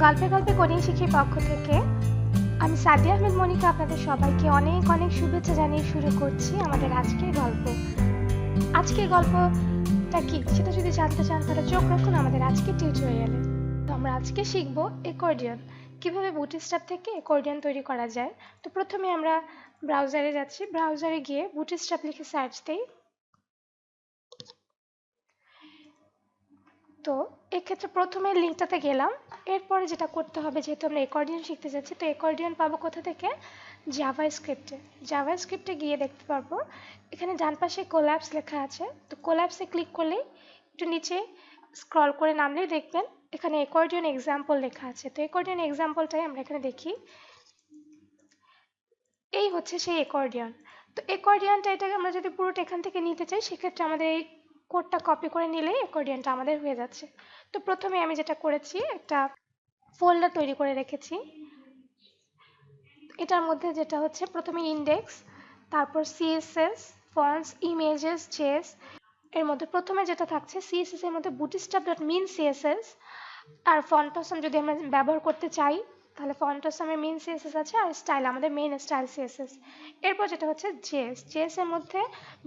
গল্পে গল্পে কোডিং শিখি পক্ষ থেকে আমি সাদিয়া আহমেদ মনিকা আপনাদের সবাইকে অনেক অনেক শুভেচ্ছা জানিয়ে শুরু করছি আমাদের আজকের গল্প। আজকের গল্পটা কি? সেটা যদি জানতে চান, তাহলে চোখ রাখুন আমাদের আজকের টিউটোরিয়ালে তো আমরা আজকে শিখব একর্ডিয়ন কীভাবে বুটিস্ট্যাপ থেকে একর্ডিয়ন তৈরি করা যায়? তো প্রথমে আমরা ব্রাউজারে যাচ্ছি। ব্রাউজারে গিয়ে বুটিস্ট্যাপ লিখে সার্চ দেই। তো এক্ষেত্রে প্রথমে লিঙ্কটাতে গেলাম। এরপরে যেটা করতে হবে, যেহেতু আমরা একর্ডিয়ন শিখতে যাচ্ছি, তো একর্ডিয়ন পাবো কোথা থেকে? জাভা স্ক্রিপ্টে জাভা স্ক্রিপ্টে গিয়ে দেখতে পারব। এখানে ডান পাশে কোল্যাপস লেখা আছে। তো কোল্যাপসে ক্লিক করলেই একটু নিচে স্ক্রল করে নামলেই দেখবেন। এখানে একর্ডিয়ন এক্সাম্পল লেখা আছে। তো একর্ডিয়ন এক্সাম্পলটাই আমরা এখানে দেখি। এই হচ্ছে সেই একর্ডিয়ন তো একর্ডিয়নটা এটাকে আমরা যদি পুরোটা এখান থেকে নিতে চাই, সেক্ষেত্রে আমাদের এই কোডটা কপি করে নিলেই অ্যাকর্ডিয়নটা আমাদের হয়ে যাচ্ছে। তো প্রথমে আমি যেটা করেছি, একটা ফোল্ডার তৈরি করে রেখেছি। এটার মধ্যে যেটা হচ্ছে, প্রথমে ইন্ডেক্স তারপর সিএসএস ফন্টস ইমেজেস জেস এর মধ্যে প্রথমে যেটা থাকছে সিএসএস এর মধ্যে বুটিস্টাপ ডট মিন সিএসএস আর ফন্টসম যদি আমরা ব্যবহার করতে চাই তাহলে ফন্টসমের মেন সিএসএস আছে আর স্টাইল আমাদের মেন স্টাইল সিএসএস এরপর যেটা হচ্ছে জেস জেস এর মধ্যে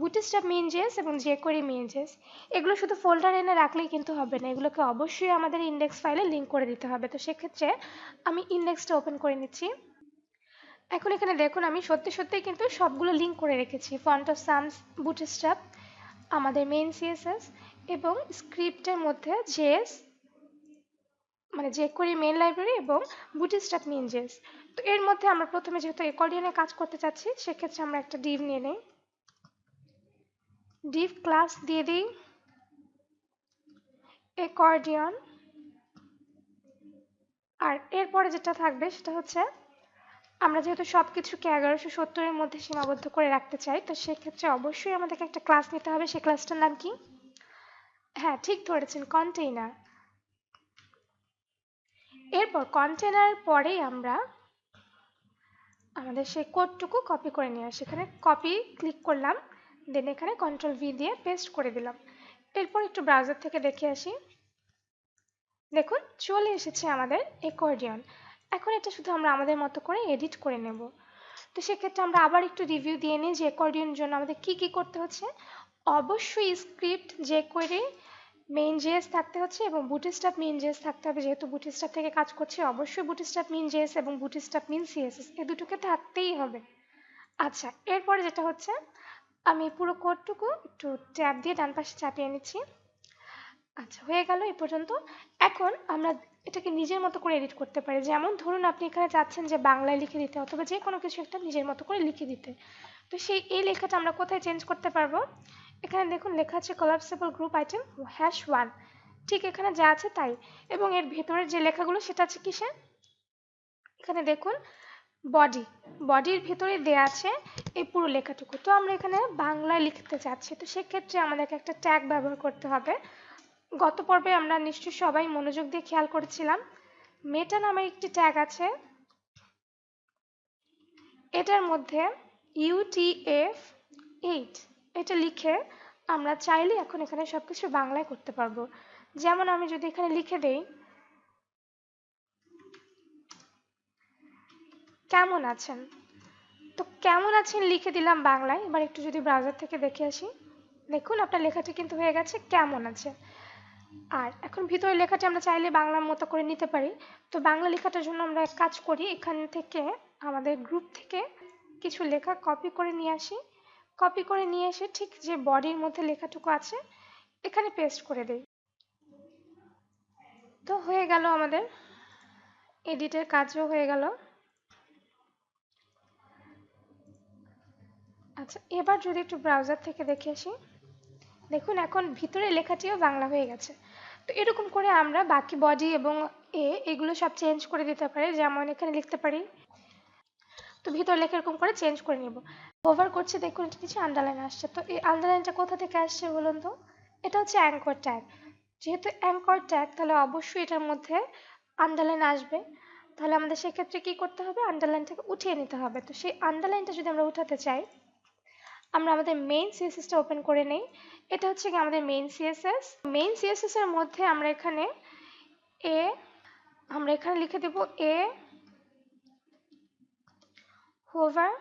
বুটিস্টাপ মেন জেস এবং যে করি মেন জেস এগুলো শুধু ফোল্ডার এনে রাখলেই কিন্তু হবে না, এগুলোকে অবশ্যই আমাদের ইন্ডেক্স ফাইলে লিঙ্ক করে দিতে হবে। তো সেক্ষেত্রে আমি ইন্ডেক্সটা ওপেন করে নিচ্ছি। এখন এখানে দেখুন, আমি সত্যি সত্যিই কিন্তু সবগুলো লিঙ্ক করে রেখেছি ফন্ট অফ সামস বুটিস্টাপ আমাদের মেন সিএসএস এবং স্ক্রিপ্টের মধ্যে জেস মানে যে করি মেন লাইব্রেরি এবং বুটিস্ট্যাপ মেন জেস তো এর মধ্যে আমরা প্রথমে যেহেতু একর্ডিয়নে কাজ করতে চাচ্ছি, সেক্ষেত্রে আমরা একটা ডিভ নিয়ে নিই। ডিভ ক্লাস দিয়ে দিই। একর্ডিয়ন আর এরপরে যেটা থাকবে সেটা হচ্ছে, আমরা যেহেতু সব কিছুকে এগারোশো সত্তরের মধ্যে সীমাবদ্ধ করে রাখতে চাই, তো সেক্ষেত্রে অবশ্যই আমাদেরকে একটা ক্লাস নিতে হবে। সেই ক্লাসটার নাম কি? হ্যাঁ ঠিক ধরেছেন কন্টেইনার এরপর কন্টেনার পরেই আমরা আমাদের সেই কোডটুকু কপি করে নিয়ে আসি। এখানে কপি ক্লিক করলাম দেন এখানে কন্ট্রোল ভি দিয়ে পেস্ট করে দিলাম। এরপর একটু ব্রাউজার থেকে দেখে আসি। দেখুন, চলে এসেছে আমাদের একর্ডিয়ন এখন এটা শুধু আমরা আমাদের মতো করে এডিট করে নেব। তো সেক্ষেত্রে আমরা আবার একটু রিভিউ দিয়ে নিই যে একর্ডিয়নের জন্য আমাদের কি কি করতে হচ্ছে। অবশ্যই স্ক্রিপ্ট যে করে মেইন জেএস থাকতে হচ্ছে এবং বুটিস্টাপ মেইন জেএস থাকতে হবে। যেহেতু বুটিস্টাপ থেকে কাজ করছি, অবশ্যই বুটিস্টাপ মেইন জেএস এবং বুটিস্টাপ মেইন সিএসএস এ দুটোকে থাকতেই হবে। আচ্ছা এরপরে যেটা হচ্ছে, আমি পুরো কোডটুকু একটু ট্যাব দিয়ে ডান পাশে চাপিয়ে নিচ্ছি। আচ্ছা হয়ে গেল এই পর্যন্ত। এখন আমরা এটাকে নিজের মতো করে এডিট করতে পারি। যেমন ধরুন, আপনি এখানে চাচ্ছেন যে বাংলায় লিখে দিতে অথবা যে কোনো কিছু একটা নিজের মতো করে লিখে দিতে। তো সেই এই লেখাটা আমরা কোথায় চেঞ্জ করতে পারব? এখানে দেখুন, লেখা আছে collapsible group item hash one ঠিক এখানে যা আছে তাই। এবং এর ভেতরের যে লেখাগুলো, সেটা আছে কিসে এখানে দেখুন বডি বডির ভেতরে দেয়া আছে এই পুরো লেখাটুকু। তো আমরা এখানে বাংলায় লিখতে চাচ্ছি। তো সেক্ষেত্রে আমাদেরকে একটা ট্যাগ ব্যবহার করতে হবে। গত পর্বে আমরা নিশ্চয়ই সবাই মনোযোগ দিয়ে খেয়াল করেছিলাম। মেটা নামে একটি ট্যাগ আছে। এটার মধ্যে ইউটিএফ এইট এটা লিখে আমরা চাইলে এখন এখানে সব কিছু বাংলায় করতে পারব। যেমন আমি যদি এখানে লিখে দেই, কেমন আছেন? তো কেমন আছেন লিখে দিলাম বাংলায়। এবার একটু যদি ব্রাউজার থেকে দেখে আসি। দেখুন, আপনার লেখাটি কিন্তু হয়ে গেছে কেমন আছে। আর এখন ভিতরে লেখাটি আমরা চাইলে বাংলার মতো করে নিতে পারি। তো বাংলা লেখাটার জন্য আমরা এক কাজ করি। এখান থেকে আমাদের গ্রুপ থেকে কিছু লেখা কপি করে নিয়ে আসি। কপি করে নিয়ে এসে ঠিক যে বডির মধ্যে লেখাটুকু আছে, এখানে পেস্ট করে দেই। তো হয়ে গেল আমাদের এডিটের কাজও হয়ে গেল। আচ্ছা এবার যদি একটু ব্রাউজার থেকে দেখে আসি। দেখুন, এখন ভিতরে লেখাটিও বাংলা হয়ে গেছে। তো এরকম করে আমরা বাকি বডি এবং এ এগুলো সব চেঞ্জ করে দিতে পারি। যেমন এখানে লিখতে পারি। তো ভিতর লেখা এরকম করে চেঞ্জ করে নিব। ওভার করছে, দেখুন কিছু আন্ডারলাইন আসছে। তো এই আন্ডারলাইনটা কোথা থেকে আসছে বলুন তো? এটা হচ্ছে অ্যাঙ্কর ট্যাগ যেহেতু অ্যাঙ্কর ট্যাগ তাহলে অবশ্যই এটার মধ্যে আন্ডারলাইন আসবে। তাহলে আমাদের সেক্ষেত্রে কি করতে হবে? আন্ডারলাইনটাকে উঠিয়ে নিতে হবে। তো সেই আন্ডারলাইনটা যদি আমরা উঠাতে চাই, আমরা আমাদের মেইন সিএসএসটা ওপেন করে নেই। এটা হচ্ছে কি আমাদের মেইন সিএসএস মেইন সিএসএস এর মধ্যে আমরা এখানে এ আমরা এখানে লিখে দেব a hover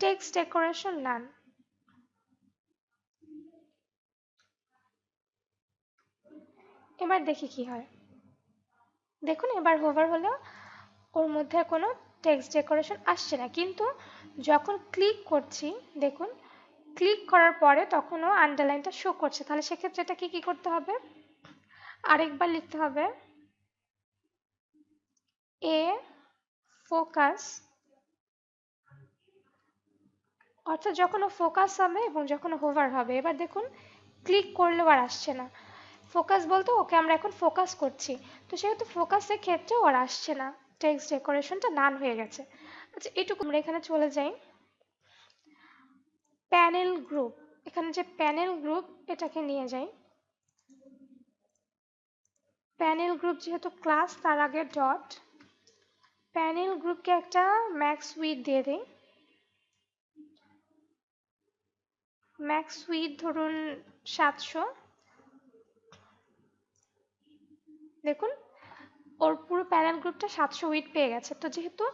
text decoration none. এবার দেখি কি হয়। দেখুন, এবার হোভার হলেও ওর মধ্যে কোনো টেক্সট ডেকোরেশন আসছে না। কিন্তু যখন ক্লিক করছি, দেখুন ক্লিক করার পরে তখনও আন্ডারলাইনটা শো করছে। তাহলে সেক্ষেত্রে এটা এটাকে কি করতে হবে? আরেকবার লিখতে হবে এ ফোকাস অর্থাৎ যখন ও ফোকাস হবে এবং যখন হোভার হবে, এবার দেখুন ক্লিক করলেও আর আসছে না। ফোকাস বলতে ওকে আমরা এখন ফোকাস করছি। তো সেহেতু ফোকাসের ক্ষেত্রে ওর আসছে না। টেক্সট ডেকোরেশনটা নান হয়ে গেছে। আচ্ছা এটুকু আমরা এখানে চলে যাই। প্যানেল গ্রুপ এখানে যে প্যানেল গ্রুপ এটাকে নিয়ে যাই। প্যানেল গ্রুপ যেহেতু ক্লাস তার আগে ডট প্যানেল গ্রুপকে একটা ম্যাক্স উইথ দিয়ে দিই। ম্যাক্স উইথ ধরুন সাতশো। দেখুন, ওর পুরো প্যানেল গ্রুপটা সাতশো উইথ পেয়ে গেছে। তো যেহেতু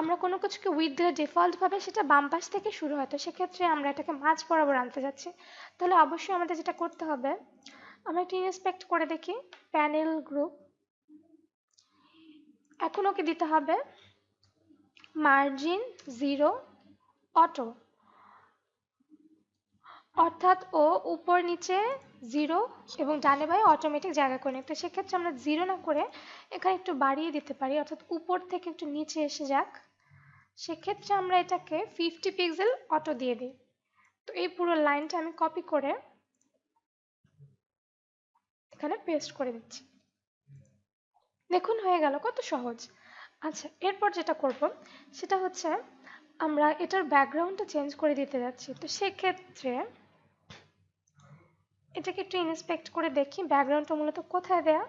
আমরা কোনো কিছুকে উইথ দিলে ডিফল্টভাবে সেটা বাম পাশ থেকে শুরু হয়, তো সেক্ষেত্রে আমরা এটাকে মাঝ বরাবর আনতে যাচ্ছি। তাহলে অবশ্যই আমাদের যেটা করতে হবে, আমরা একটু ইন্সপেক্ট করে দেখি প্যানেল গ্রুপ এখন ওকে দিতে হবে মার্জিন জিরো অটো অর্থাৎ ও উপর নিচে জিরো এবং ডানে বায়ে অটোমেটিক জায়গা করে নেয় তো সেক্ষেত্রে আমরা জিরো না করে এখানে একটু বাড়িয়ে দিতে পারি, অর্থাৎ উপর থেকে একটু নিচে এসে যাক। সেক্ষেত্রে আমরা এটাকে ফিফটি পিক্সেল অটো দিয়ে দিই। তো এই পুরো লাইনটা আমি কপি করে এখানে পেস্ট করে দিচ্ছি দেখুন, হয়ে গেল, কত সহজ। আচ্ছা এরপর যেটা করব, সেটা হচ্ছে আমরা এটার ব্যাকগ্রাউন্ডটা চেঞ্জ করে দিতে যাচ্ছি। তো সেক্ষেত্রে এটাকে একটু ইন্সপেক্ট করে দেখি ব্যাকগ্রাউন্ডটা মূলত কোথায় দেয়া?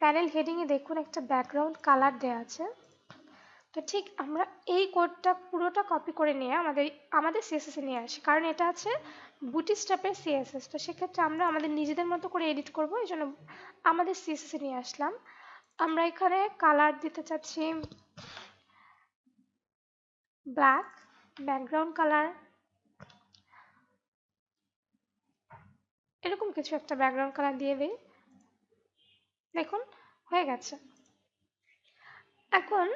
প্যানেল হেডিংয়ে দেখুন একটা ব্যাকগ্রাউন্ড কালার দেয়া আছে। তো ঠিক আমরা এই কোডটা পুরোটা কপি করে নিয়ে আমাদের আমাদের সিএসএসে নিয়ে আসি। কারণ এটা আছে বুটি স্টেপের সিএসএস তো সেক্ষেত্রে আমরা আমাদের নিজেদের মতো করে এডিট করব, এই জন্য আমাদের সিএসএসে নিয়ে আসলাম। আমরা এখানে কালার দিতে চাচ্ছি ব্ল্যাক ব্যাকগ্রাউন্ড কালার এরকম কিছু একটা ব্যাকগ্রাউন্ড কালার দিয়ে দিই। দেখুন, হয়ে গেছে। এখন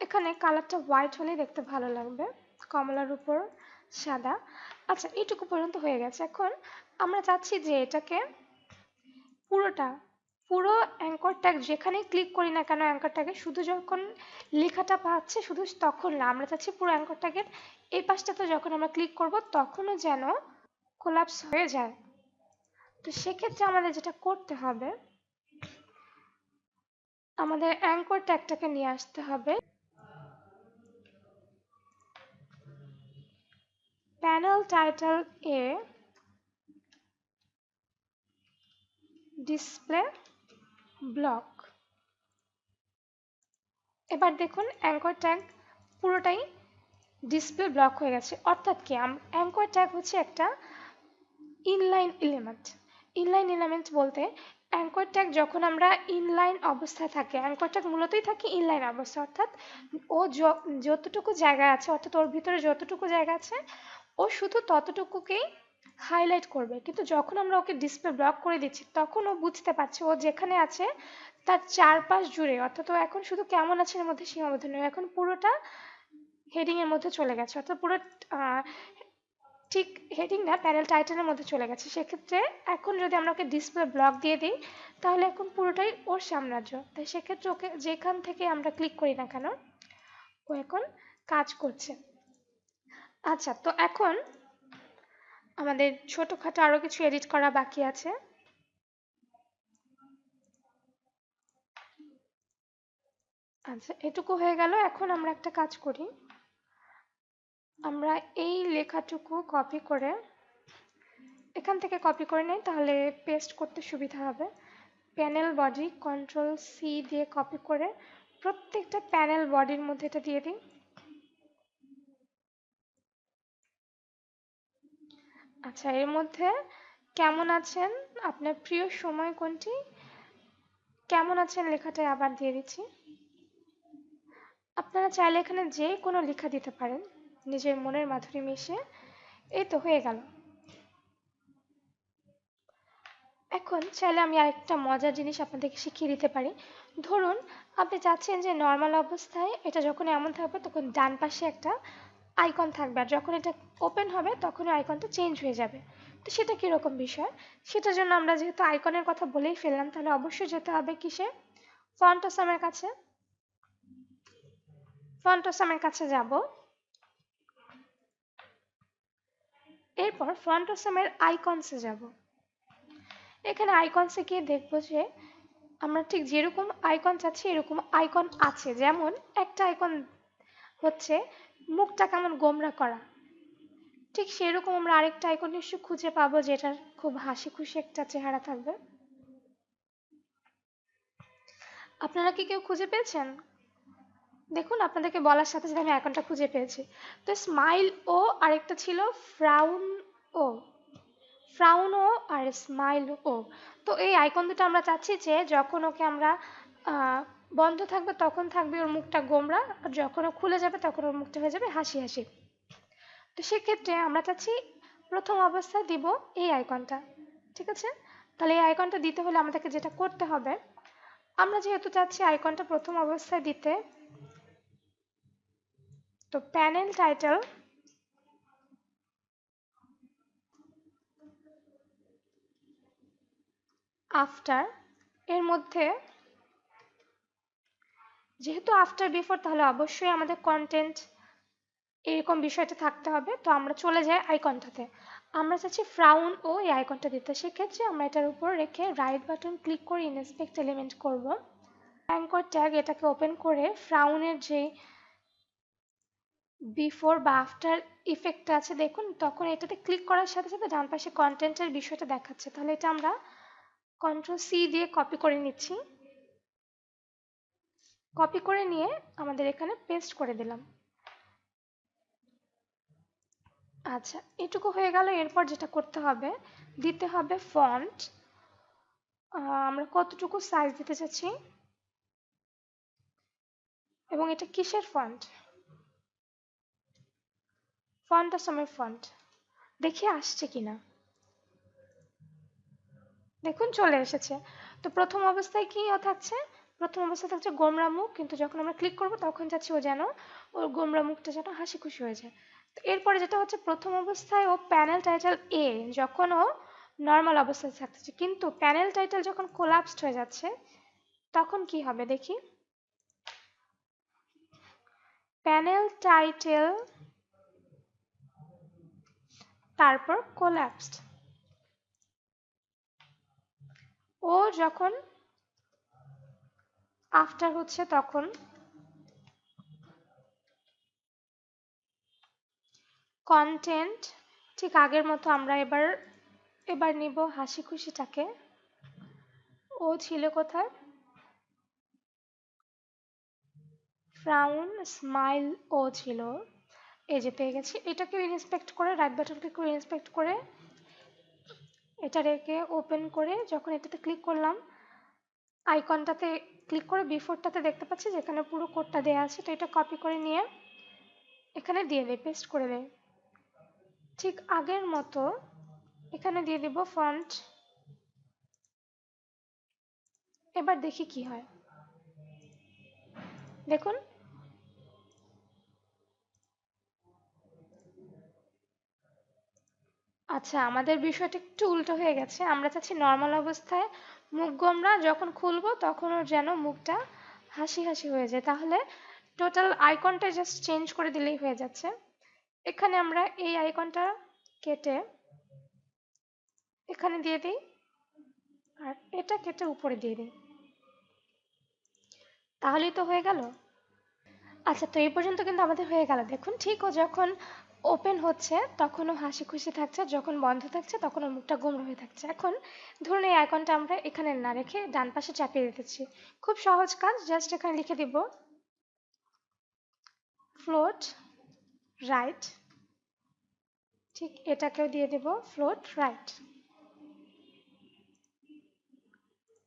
এখানে কালারটা হোয়াইট হলে দেখতে ভালো লাগবে, কমলার উপর সাদা। আচ্ছা এইটুকু পর্যন্ত হয়ে গেছে। এখন আমরা চাচ্ছি যে এটাকে পুরোটা, পুরো অ্যাঙ্কর ট্যাগ যেখানেই ক্লিক করি না কেন অ্যাঙ্কর ট্যাগে শুধু যখন লেখাটা পাচ্ছে শুধু তখন না, আমরা চাচ্ছি পুরো অ্যাঙ্কর ট্যাগের এই পাশটাতে যখন আমরা ক্লিক করব তখনও যেন কোলাপস হয়ে যায়। তো সেক্ষেত্রে আমাদের যেটা করতে হবে, আমাদের অ্যাঙ্কর ট্যাগটাকে নিয়ে আসতে হবে। Panel title a display block এবার দেখুন অ্যাঙ্কর ট্যাগ পুরোটাই ডিসপ্লে ব্লক হয়ে গেছে। অর্থাৎ কি? অ্যাঙ্কর ট্যাগ হচ্ছে একটা ইনলাইন এলিমেন্ট ইনলাইন এলিমেন্ট বলতে অ্যাঙ্কর ট্যাগ যখন আমরা ইনলাইন অবস্থায় থাকে অ্যাঙ্কর ট্যাগ মূলতই থাকে ইনলাইন অবস্থা অর্থাৎ ও যতটুকু জায়গা আছে, অর্থাৎ ওর ভিতরে যতটুকু জায়গা আছে, ও শুধু ততটুকুকেই হাইলাইট করবে। কিন্তু যখন আমরা ওকে ডিসপ্লে ব্লক করে দিচ্ছি, তখন ও বুঝতে পারছে ও যেখানে আছে তার চারপাশ জুড়ে, অর্থাৎ ও এখন শুধু কেমন আছে এর মধ্যে সীমাবদ্ধ নয় এখন পুরোটা হেডিংয়ের মধ্যে চলে গেছে, অর্থাৎ পুরো ঠিক হেডিং না প্যানেল টাইটেলের মধ্যে চলে গেছে। সেক্ষেত্রে এখন যদি আমরা ওকে ডিসপ্লে ব্লক দিয়ে দিই, তাহলে এখন পুরোটাই ওর সাম্রাজ্য। তাই সেক্ষেত্রে ওকে যেখান থেকে আমরা ক্লিক করি না কেন, ও এখন কাজ করছে। আচ্ছা তো এখন আমাদের ছোটোখাটো আরও কিছু এডিট করা বাকি আছে। আচ্ছা এটুকু হয়ে গেল। এখন আমরা একটা কাজ করি। আমরা এই লেখাটুকু কপি করে এখান থেকে কপি করে নেই, তাহলে পেস্ট করতে সুবিধা হবে। প্যানেল বডি কন্ট্রোল সি দিয়ে কপি করে প্রত্যেকটা প্যানেল বডির মধ্যে এটা দিয়ে দিই। আচ্ছা এর মধ্যে কেমন আছেন? আপনার প্রিয় সময় কোনটি? কেমন আছেন লেখাটা আবার দিয়ে দিচ্ছি। আপনারা চাইলে এখানে যে কোনো লেখা দিতে পারেন। নিজের মনের মাধুরী মিশে, এই তো হয়ে গেল। এখন চাইলে আমি আরেকটা মজার জিনিস আপনাদেরকে শিখিয়ে দিতে পারি। ধরুন, আপনি চাচ্ছেন যে নর্মাল অবস্থায় এটা যখন এমন থাকবে তখন ডান পাশে একটা আইকন থাকবে। আর যখন এটা ওপেন হবে তখন আইকনটা চেঞ্জ হয়ে যাবে। তো সেটা কীরকম বিষয়? সেটার জন্য আমরা যেহেতু আইকনের কথা বলেই ফেললাম, তাহলে অবশ্যই যেতে হবে কিসে? ফন্টসামের কাছে। ফন্টসামের কাছে যাব। এরপর ফন্টসামের আইকনসে যাব। এখানে আইকনসে গিয়ে দেখব যে আমরা ঠিক যেরকম আইকন চাচ্ছি, এরকম আইকন আছে। যেমন একটা আইকন হচ্ছে মুখটা কেমন গোমরা করা। ঠিক সেরকম আমরা আরেকটা আইকন নিশ্চয় খুঁজে পাবো যেটার খুব হাসি খুশি একটা চেহারা থাকবে। আপনারা কি কেউ খুঁজে পেয়েছেন? দেখুন, আপনাদেরকে বলার সাথে সাথে আমি আইকনটা খুঁজে পেয়েছি। তো স্মাইল ও আরেকটা ছিল ফ্রাউন ও। ফ্রাউন ও আর স্মাইল ও। তো এই আইকন দুটো আমরা চাচ্ছি যে যখন ওকে আমরা বন্ধ থাকবে তখন থাকবে ওর মুখটা গোমরা, আর যখন ও খুলে যাবে তখন ওর মুখটা হয়ে যাবে হাসি হাসি তো সেক্ষেত্রে আমরা চাচ্ছি প্রথম অবস্থায় দিব এই আইকনটা, ঠিক আছে? তাহলে এই আইকনটা দিতে হলে আমাদেরকে যেটা করতে হবে, আমরা যেহেতু চাচ্ছি আইকনটা প্রথম অবস্থায় দিতে তো প্যানেল টাইটেল। আফটার, এর মধ্যে যেহেতু আফটার, বিফোর, তাহলে অবশ্যই আমাদের কন্টেন্ট এরকম বিষয়টা থাকতে হবে। তো আমরা চলে যাই আইকনটাতে আমরা চাচ্ছি ফ্রাউন ও এই আইকনটা দিতে। সেক্ষেত্রে আমরা এটার উপর রেখে রাইট বাটন ক্লিক করে ইনস্পেক্ট এলিমেন্ট করব। অ্যাঙ্কর ট্যাগ এটাকে ওপেন করে ফ্রাউনের যে বিফোর বা আফটার ইফেক্টটা আছে, দেখুন, তখন এটাতে ক্লিক করার সাথে সাথে ডান পাশে কন্টেন্টের বিষয়টা দেখাচ্ছে। তাহলে এটা আমরা কন্ট্রোল সি দিয়ে কপি করে নিচ্ছি। কপি করে নিয়ে আমাদের এখানে পেস্ট করে দিলাম। আচ্ছা এটুকু হয়ে গেল। এরপর যেটা করতে হবে, দিতে হবে ফন্ট আমরা কতটুকু সাইজ দিতে চাচ্ছি? এবং এটা কিসের ফন্ট ফন্ট আসামের ফন্ট। দেখি আসছে কিনা। দেখুন, চলে এসেছে। তো প্রথম অবস্থায় কি থাকছে? প্রথম অবস্থায় থাকছে গোমরা মুখ, কিন্তু যখন আমরা ক্লিক করব তখন যাচ্ছি ও যেন ওর গোমরা মুখটা যেন হাসি খুশি হয়ে যায়। তো এরপরে যেটা হচ্ছে, প্রথম অবস্থায় ও প্যানেল টাইটেল এ যখন ও নর্মাল অবস্থায় থাকছে কিন্তু প্যানেল টাইটেল যখন কোলাপসড হয়ে যাচ্ছে, তখন কি হবে দেখি? প্যানেল টাইটেল তারপর কোলাপসড ও যখন আফটার হচ্ছে তখন কন্টেন্ট ঠিক আগের মতো আমরা এবার এবার নিব হাসি খুশিটাকে। ও ছিল কোথায়? ফ্রাউন স্মাইল ও ছিল। এই যে পেয়ে গেছি। এটাকে ইনস্পেক্ট করে রাইট বাটনকে ইনস্পেক্ট করে, এটা রেখে ওপেন করে যখন এটাতে ক্লিক করলাম আইকনটাতে ক্লিক করে বিফোরটাতে দেখতে পাচ্ছি যেখানে পুরো কোডটা দেওয়া আছে, তো এটা কপি করে নিয়ে এখানে দিয়ে দেয় পেস্ট করে দেয় ঠিক আগের মতো এখানে দিয়ে দেব ফন্ট এবার দেখি কি হয়। দেখুন আচ্ছা আমাদের বিষয়টা একটু উল্টো হয়ে গেছে। আমরা চাচ্ছি নর্মাল অবস্থায় মুখ গোমরা, যখন খুলবো তখন যেন মুখটা হাসি হাসি হয়ে যায়। তাহলে টোটাল আইকনটা জাস্ট চেঞ্জ করে দিলেই হয়ে যাচ্ছে। এখানে আমরা এই আইকনটা কেটে এখানে দিয়ে দিই আর এটা কেটে উপরে দিয়ে দিই। তাহলেই তো হয়ে গেল। আচ্ছা তো এই পর্যন্ত কিন্তু আমাদের হয়ে গেল। দেখুন, ঠিক ও যখন ওপেন হচ্ছে, তখনও হাসি খুশি থাকছে, যখন বন্ধ থাকছে, তখন ওর মুখটা গুমরা হয়ে থাকছে। এখন ধরুন এই আইকনটা আমরা এখানে না রেখে ডান পাশে চাপিয়ে দিতেছি। খুব সহজ কাজ, জাস্ট এখানে লিখে দিব ফ্লোট রাইট ঠিক এটাকেও দিয়ে দেব ফ্লোট রাইট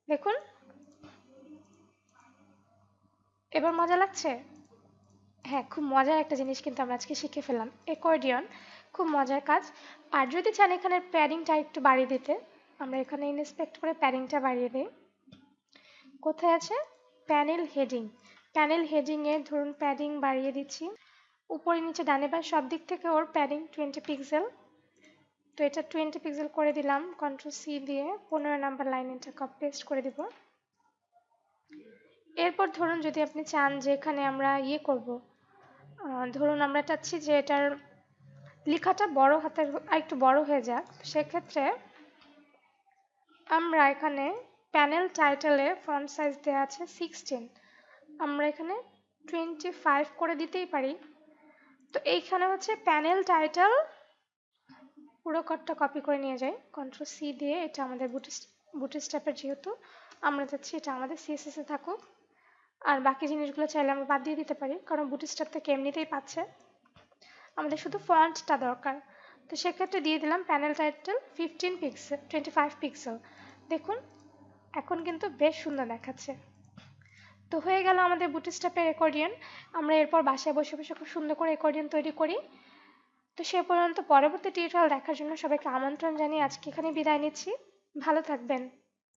দেখুন, এবার মজা লাগছে? হ্যাঁ খুব মজার একটা জিনিস কিন্তু আমরা আজকে শিখে ফেললাম। একর্ডিয়ন খুব মজার কাজ। আর যদি চান এখানে প্যাডিংটা একটু বাড়িয়ে দিতে, আমরা এখানে ইনস্পেক্ট করে প্যাডিংটা বাড়িয়ে দিই। কোথায় আছে? প্যানেল হেডিং প্যানেল হেডিংয়ে ধরুন প্যাডিং বাড়িয়ে দিচ্ছি। উপরে নিচে ডানে বা সব দিক থেকে ওর প্যাডিং টোয়েন্টি পিক্সেল তো এটা টোয়েন্টি পিক্সেল করে দিলাম কন্ট্রোল সি দিয়ে। পনেরো নাম্বার লাইন এটা কপি পেস্ট করে দিব। এরপর ধরুন যদি আপনি চান যে এখানে আমরা ইয়ে করব ধরুন আমরা চাচ্ছি যে এটার লেখাটা বড় হাতের একটু বড় হয়ে যাক। সেক্ষেত্রে আমরা এখানে প্যানেল টাইটেলে ফ্রন্ট সাইজ দেওয়া আছে সিক্সটিন আমরা এখানে টোয়েন্টি ফাইভ করে দিতেই পারি। তো এইখানে হচ্ছে প্যানেল টাইটেল পুরো কটটা কপি করে নিয়ে যাই। কন্ট্রোল সি দিয়ে এটা আমাদের বুটি বুটি স্টেপের যেহেতু, আমরা চাচ্ছি এটা আমাদের সিএসএসে থাকুক। আর বাকি জিনিসগুলো চাইলে আমরা বাদ দিয়ে দিতে পারি, কারণ বুটি স্টেপ থেকে এমনিতেই পাচ্ছে। আমাদের শুধু ফন্টটা দরকার। তো সেক্ষেত্রে দিয়ে দিলাম panel title fifteen pixel twenty five pixel দেখুন, এখন কিন্তু বেশ সুন্দর দেখাচ্ছে। তো হয়ে গেল আমাদের বুটি স্টেপের রেকর্ডিয়ান আমরা এরপর বাসায় বসে বসে খুব সুন্দর করে রেকর্ডিয়ান তৈরি করি। তো সে পর্যন্ত পরবর্তী টিউটোরিয়াল দেখার জন্য সবাইকে আমন্ত্রণ জানিয়ে আজকে এখানে বিদায় নিচ্ছি। ভালো থাকবেন।